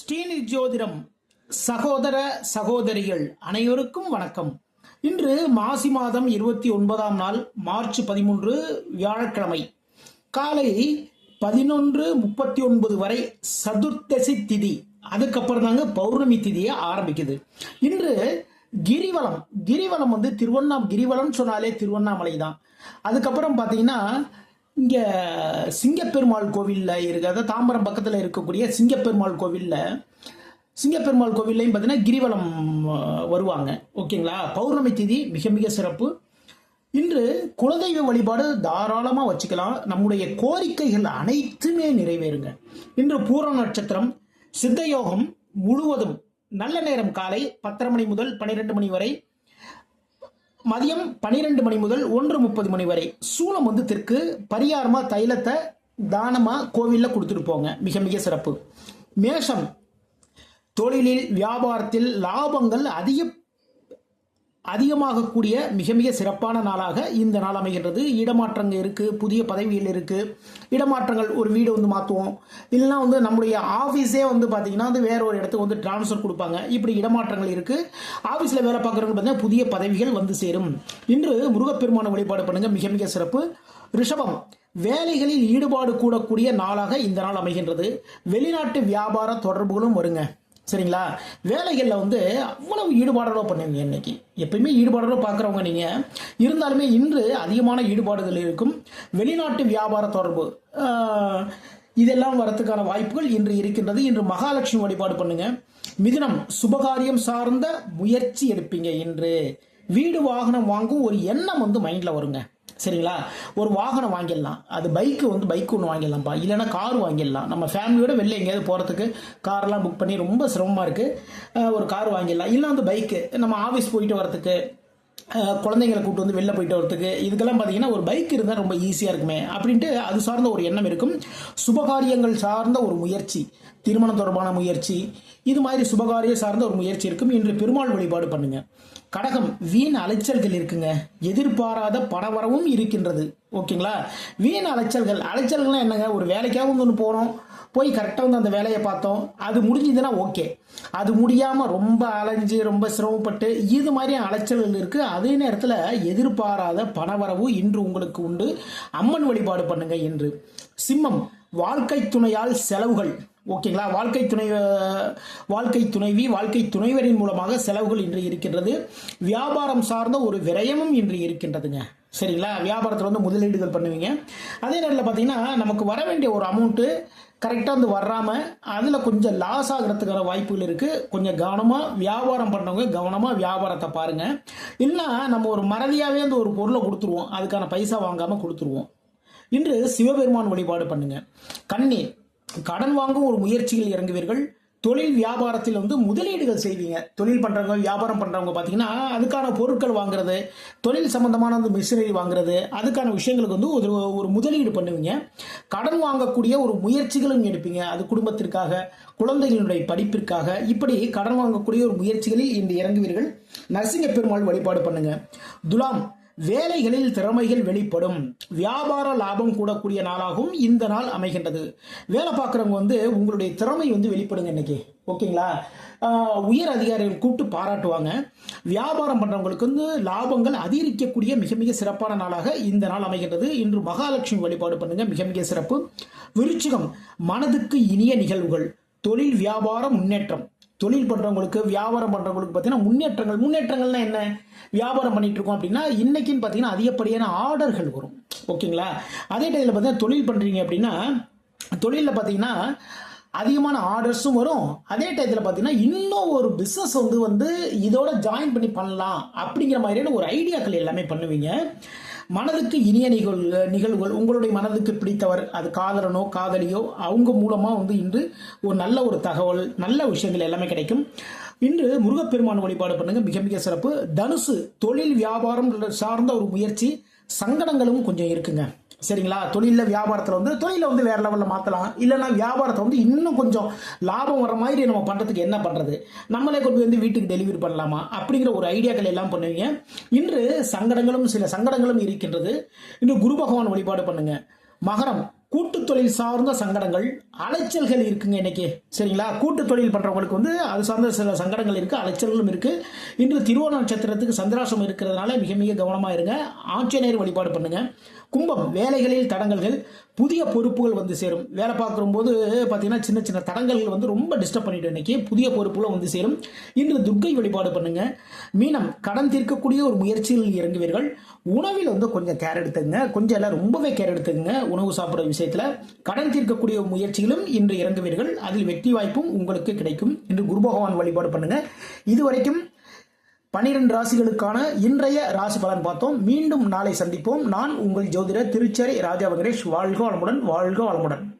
ஸ்ரீநிதி ஜோதிடம் சகோதர சகோதரிகள் அனைவருக்கும் வணக்கம். இன்று மாசி மாதம் இருபத்தி ஒன்பதாம் நாள் மார்ச் பதிமூன்று வியாழக்கிழமை. காலை பதினொன்று முப்பத்தி ஒன்பது வரை சதுர்த்தசி திதி. அதுக்கப்புறம் தாங்க பௌர்ணமி திதியை ஆரம்பிக்குது. இன்று கிரிவலம். கிரிவலம் வந்து திருவண்ணாம கிரிவலம் சொன்னாலே திருவண்ணாமலை தான் அதுக்கப்புறம் பார்த்தீங்கன்னா இங்கே சிங்கப்பெருமாள் கோவிலில் இருக்க. அதாவது தாம்பரம் பக்கத்தில் இருக்கக்கூடிய சிங்கப்பெருமாள் கோவிலில் சிங்கப்பெருமாள் கோவில்லையும் பார்த்தீங்கன்னா கிரிவலம் வருவாங்க. ஓகேங்களா? பௌர்ணமி திதி மிக மிக சிறப்பு. இன்று குலதெய்வ வழிபாடு தாராளமாக வச்சுக்கலாம். நம்முடைய கோரிக்கைகள் அனைத்துமே நிறைவேறுங்க. இன்று பூரண நட்சத்திரம் சித்தயோகம் முழுவதும் நல்ல நேரம் காலை பத்தரை மணி முதல் பன்னிரெண்டு மணி வரை மதியம் பன்னிரெண்டு மணி முதல் ஒன்று முப்பது மணி வரை. சூளம் வந்து தெற்கு பரிகாரமா தைலத்தை தானமா கோவிலில் கொடுத்துட்டு போங்க. மிக மிக சிறப்பு. மேஷம். தொழிலில் வியாபாரத்தில் லாபங்கள் அதிக அதிகமாகக்கூடிய மிக மிக சிறப்பான நாளாக இந்த நாள் அமைகின்றது. இடமாற்றங்கள் இருக்குது புதிய பதவிகள் இருக்குது இடமாற்றங்கள் ஒரு வீடு வந்து மாற்றுவோம் இல்லைன்னா வந்து நம்முடைய ஆஃபீஸே வந்து பார்த்தீங்கன்னா வந்து வேற ஒரு இடத்துக்கு வந்து டிரான்ஸ்ஃபர் கொடுப்பாங்க. இப்படி இடமாற்றங்கள் இருக்குது ஆஃபீஸில் வேலை பார்க்குறவங்க பார்த்தீங்கன்னா புதிய பதவிகள் வந்து சேரும். இன்று முருகப்பெருமான வழிபாடு பண்ணுங்கள் மிக மிக சிறப்பு. ரிஷபம் வேலைகளில் ஈடுபாடு கூடக்கூடிய நாளாக இந்த நாள் அமைகின்றது. வெளிநாட்டு வியாபார தொடர்புகளும் வருங்க. சரிங்களா? வேலைகளில் வந்து அவ்வளவு ஈடுபாடோட பண்ணுவீங்க இன்னைக்கு. எப்பயுமே ஈடுபாடோட பார்க்குறவங்க நீங்கள் இருந்தாலுமே இன்று அதிகமான ஈடுபாடுகள் இருக்கும். வெளிநாட்டு வியாபார தொடர்பு. இதெல்லாம் வரத்துக்கான வாய்ப்புகள் இன்று இருக்கின்றது. இன்று மகாலட்சுமி வழிபாடு பண்ணுங்க. மிதுனம் சுபகாரியம் சார்ந்த முயற்சி எடுப்பீங்க இன்று. வீடு வாகனம் வாங்கும் ஒரு எண்ணம் வந்து மைண்டில் வருங்க. சரிங்களா? ஒரு வாகனம் வாங்கிடலாம். அது பைக்கு வந்து பைக் ஒன்று வாங்கிடலாம்ப்பா. இல்லைன்னா கார் வாங்கிடலாம். நம்ம ஃபேமிலியோட வெளில எங்கேயாவது போகிறதுக்கு கார்லாம் புக் பண்ணி ரொம்ப சிரமமாக இருக்குது ஒரு கார் வாங்கிடலாம். இல்லை அந்த பைக்கு நம்ம ஆஃபீஸ் போயிட்டு வரதுக்கு குழந்தைங்களை கூட்டு வந்து வெளில போயிட்டு வரத்துக்கு இதுக்கெல்லாம் பார்த்தீங்கன்னா ஒரு பைக் இருந்தால் ரொம்ப ஈஸியாக இருக்குமே. அப்படின்ட்டு அது சார்ந்த ஒரு எண்ணம் இருக்கும். சுபகாரியங்கள் சார்ந்த ஒரு முயற்சி திருமணம் தொடர்பான முயற்சி இது மாதிரி சுபகாரியம் சார்ந்த ஒரு முயற்சி இருக்கும். இன்று பெருமாள் வழிபாடு பண்ணுங்க. கடகம் வீண் அலைச்சல்கள் இருக்குங்க. எதிர்பாராத பணவரவும் இருக்கின்றது. ஓகேங்களா? வீண் அலைச்சல்கள். அலைச்சல்கள்லாம் என்னங்க? ஒரு வேலைக்காக ஒன்று போகிறோம் போய் கரெக்டாக வந்து அந்த வேலையை பார்த்தோம். அது முடிஞ்சதுன்னா ஓகே அது முடியாமல் ரொம்ப அலைஞ்சு ரொம்ப சிரமப்பட்டு இது மாதிரி அலைச்சல்கள் இருக்குது அதே நேரத்தில் எதிர்பாராத பணவரவு இன்று உங்களுக்கு உண்டு. அம்மன் வழிபாடு பண்ணுங்க என்று சிம்மம் வாழ்க்கை துணையால் செலவுகள். ஓகேங்களா வாழ்க்கை துணை வாழ்க்கை துணைவி வாழ்க்கை துணைவரின் மூலமாக செலவுகள் இன்று இருக்கின்றது. வியாபாரம் சார்ந்த ஒரு விரயமும் இன்று இருக்கின்றதுங்க. சரிங்களா? வியாபாரத்தில் வந்து முதலீடுகள் பண்ணுவீங்க. அதே நேரத்தில் பார்த்தீங்கன்னா நமக்கு வர வேண்டிய ஒரு அமௌண்ட்டு கரெக்டாக வந்து வராமல் அதில் கொஞ்சம் லாஸ் ஆகிறதுக்கான வாய்ப்புகள் இருக்குது கொஞ்சம் கவனமாக வியாபாரம் பண்ணவங்க கவனமாக வியாபாரத்தை பாருங்கள் இல்லைன்னா நம்ம ஒரு மறதியாகவே அந்த ஒரு பொருளை கொடுத்துருவோம். அதுக்கான பைசா வாங்காமல் கொடுத்துருவோம். இன்று சிவபெருமான் வழிபாடு பண்ணுங்கள் கண்ணீர். கடன் வாங்கும் ஒரு முயற்சியில் இறங்குவீர்கள். தொழில் வியாபாரத்தில் வந்து முதலீடுகள் செய்வீங்க. தொழில் பண்ணுறவங்க வியாபாரம் பண்ணுறவங்க பார்த்தீங்கன்னா அதுக்கான பொருட்கள் வாங்குறது தொழில் சம்பந்தமான அந்த மிஷினரி வாங்குறது அதுக்கான விஷயங்களுக்கு வந்து ஒரு ஒரு முதலீடு பண்ணுவீங்க. கடன் வாங்கக்கூடிய ஒரு முயற்சிகளும் எடுப்பீங்க. அது குடும்பத்திற்காக குழந்தைகளுடைய படிப்பிற்காக இப்படி கடன் வாங்கக்கூடிய ஒரு முயற்சிகளில் இன்று இறங்குவீர்கள். நரசிங்க பெருமாள் வழிபாடு பண்ணுங்க. துலாம் வேலைகளில் திறமைகள் வெளிப்படும். வியாபார லாபம் கூடக்கூடிய நாளாகவும் இந்த நாள் அமைகின்றது. வேலை பார்க்குறவங்க வந்து உங்களுடைய திறமை வந்து வெளிப்படுங்க இன்னைக்கு. ஓகேங்களா? உயர் அதிகாரிகள் கூப்பிட்டு பாராட்டுவாங்க. வியாபாரம் பண்ணுறவங்களுக்கு வந்து லாபங்கள் அதிகரிக்கக்கூடிய மிக மிக சிறப்பான நாளாக இந்த நாள் அமைகின்றது. இன்று மகாலட்சுமி வழிபாடு பண்ணுங்க. மிக மிக சிறப்பு. விருச்சிகம் மனதுக்கு இனிய நிகழ்வுகள். தொழில் வியாபார முன்னேற்றம். தொழில் பண்ணுறவங்களுக்கு வியாபாரம் பண்ணுறவங்களுக்கு பார்த்தீங்கன்னா முன்னேற்றங்கள் முன்னேற்றங்கள்னா என்ன? வியாபாரம் பண்ணிட்டு இருக்கோம் அப்படின்னா இன்னைக்குன்னு பார்த்தீங்கன்னா அதிகப்படியான ஆர்டர்கள் வரும். ஓகேங்களா? அதே டைத்தில் பார்த்தீங்கன்னா தொழில் பண்ணுறீங்க அப்படின்னா தொழிலில் பார்த்தீங்கன்னா அதிகமான ஆர்டர்ஸும் வரும். அதே டயத்தில் பார்த்தீங்கன்னா இன்னும் ஒரு பிஸ்னஸ் வந்து வந்து இதோட ஜாயின் பண்ணி பண்ணலாம் அப்படிங்கிற மாதிரியான ஒரு ஐடியாக்கள் எல்லாமே பண்ணுவீங்க. மனதுக்கு இனிய நிகழ்வு நிகழ்வுகள் உங்களுடைய மனதுக்கு பிடித்தவர் அது காதலனோ காதலியோ அவங்க மூலமாக வந்து இன்று ஒரு நல்ல ஒரு தகவல் நல்ல விஷயங்கள் எல்லாமே கிடைக்கும். இன்று முருகப்பெருமான் வழிபாடு பண்ணுங்க மிக மிக சிறப்பு. தனுசு தொழில் வியாபாரம் சார்ந்த ஒரு முயற்சி சங்கடங்களும் கொஞ்சம் இருக்குங்க. சரிங்களா? தொழிலில் வியாபாரத்தில் வந்து தொழிலை வந்து வேறு லெவலில் மாற்றலாம் இல்லைன்னா வியாபாரத்தை வந்து இன்னும் கொஞ்சம் லாபம் வர மாதிரி நம்ம பண்ணுறதுக்கு என்ன பண்ணுறது நம்மளே கொண்டு வந்து வீட்டுக்கு டெலிவரி பண்ணலாமா? அப்படிங்கிற ஒரு ஐடியாக்கள் எல்லாம் பண்ணுவீங்க. இன்று சங்கடங்களும் சில சங்கடங்களும் இருக்கின்றது. இன்று குரு பகவான் வழிபாடு பண்ணுங்க. மகரம் கூட்டு தொழில் சார்ந்த சங்கடங்கள் அலைச்சல்கள் இருக்குங்க இன்னைக்கு. சரிங்களா? கூட்டு தொழில் பண்ணுறவங்களுக்கு வந்து அது சார்ந்த சில சங்கடங்கள் இருக்குது அலைச்சல்களும் இருக்குது இன்று திருவோண நட்சத்திரத்துக்கு சந்திராசம் இருக்கிறதுனால மிக மிக கவனமாக இருங்க. ஆஞ்சநேயர் வழிபாடு பண்ணுங்கள் கும்பம் வேலைகளில் தடங்கல்கள் புதிய பொறுப்புகள் வந்து சேரும். வேலை பார்க்கும்போது பார்த்தீங்கன்னா சின்ன சின்ன தடங்கல்கள் வந்து ரொம்ப டிஸ்டர்ப் பண்ணிட்டு இன்றைக்கி புதிய பொறுப்புகளும் வந்து சேரும். இன்று துர்க்கை வழிபாடு பண்ணுங்க. மீனம் கடன் தீர்க்கக்கூடிய ஒரு முயற்சியில் இறங்குவீர்கள். உணவில் வந்து கொஞ்சம் கேர் எடுத்துங்க கொஞ்சம் எல்லாம் ரொம்பவே கேர் எடுத்துங்க உணவு சாப்பிட்ற விஷயத்தில். கடன் தீர்க்கக்கூடிய முயற்சிகளும் இன்று இறங்குவீர்கள். அதில் வெற்றி வாய்ப்பும் உங்களுக்கு கிடைக்கும். இன்று குரு பகவான் வழிபாடு பண்ணுங்க. இதுவரைக்கும் பனிரெண்டு ராசிகளுக்கான இன்றைய ராசி பலன் பார்த்தோம். மீண்டும் நாளை சந்திப்போம். நான் உங்கள் ஜோதிடர் திருச்சேரி ராஜா வெங்கடேஷ். வாழ்க வளமுடன் வாழ்க வளமுடன்.